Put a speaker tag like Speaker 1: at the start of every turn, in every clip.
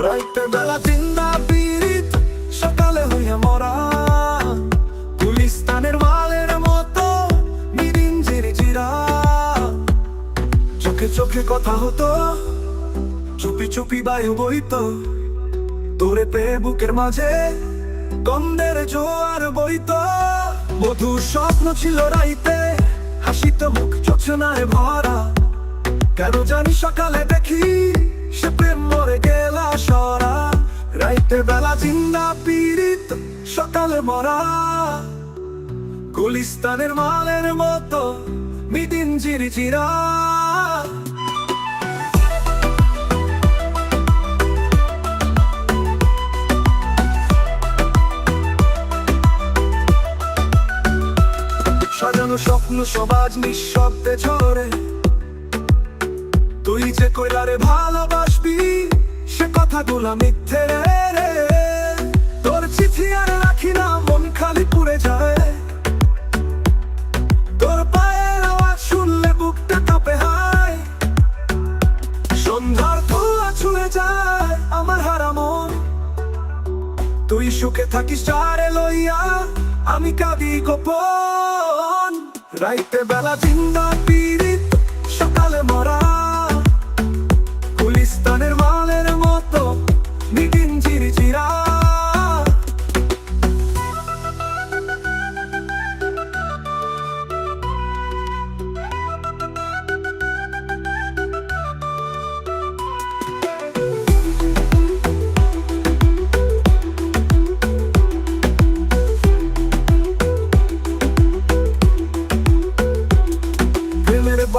Speaker 1: রাইতে বেলা জিন্দা পীড়িত সকালে হইয়া মরা। গুলিস্তানের মালের মতো নিদিন জিরি জিরা চোখে চোখে কথা হতো, চুপি চুপি বায়ু বইতো। তোরে পেয়ে বুকের মাঝে গন্ধের জোয়ার বইতো। মধুর স্বপ্ন ছিল রাইতে, হাসিত মুখ চোচনায় ভরা। কেন জানি সকালে দেখি সে প্রেম রাইতে বেলা জিন্দা পীড়িত, সকালে মরা। গুলিস্তানের মালের মতো মিদিন জিরি সাজানো স্বপ্ন সমাজ নিঃশব্দে ঝরে। তুই যে কইলারে ভালোবাসবি কথাগুলো মিথ্যে রে তোর চিঠি আর রাখি না, মন খালি পুড়ে যায়। তোর পায়ের আওয়াজ শুনলে বুকটা কাঁপে হায়। সন্ধ্যার ধোয়া ছুঁয়ে যায় আমার হারা মন। তুই সুখে থাকিস চারে লইয়া, আমি কাঁদি গোপন। রাইতে বেলা জিন্দা পীড়িত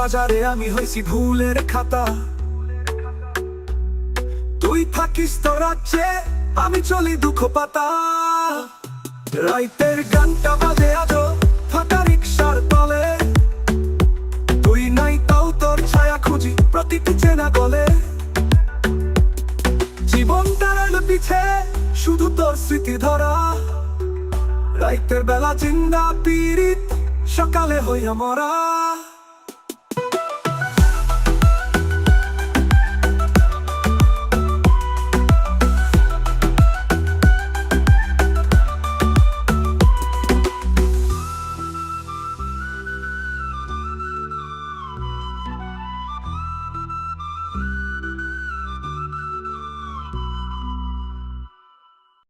Speaker 1: বাজারে আমি হয়েছি ভুলের খাতা। তুই থাকিস তো রাজ্যে, আমি চলি দুঃখ পাতা। রাইতের গানটা বাজে আজো ফাঁকা রিক্সার তলে। তুই নাই তাও তোর ছায়া খুঁজি প্রতিটি চেনা গলে। জীবন পিছে, শুধু তোর স্মৃতি ধরা। রাইতের বেলা জিন্দা পীড়িত, সকালে হইয়া মরা।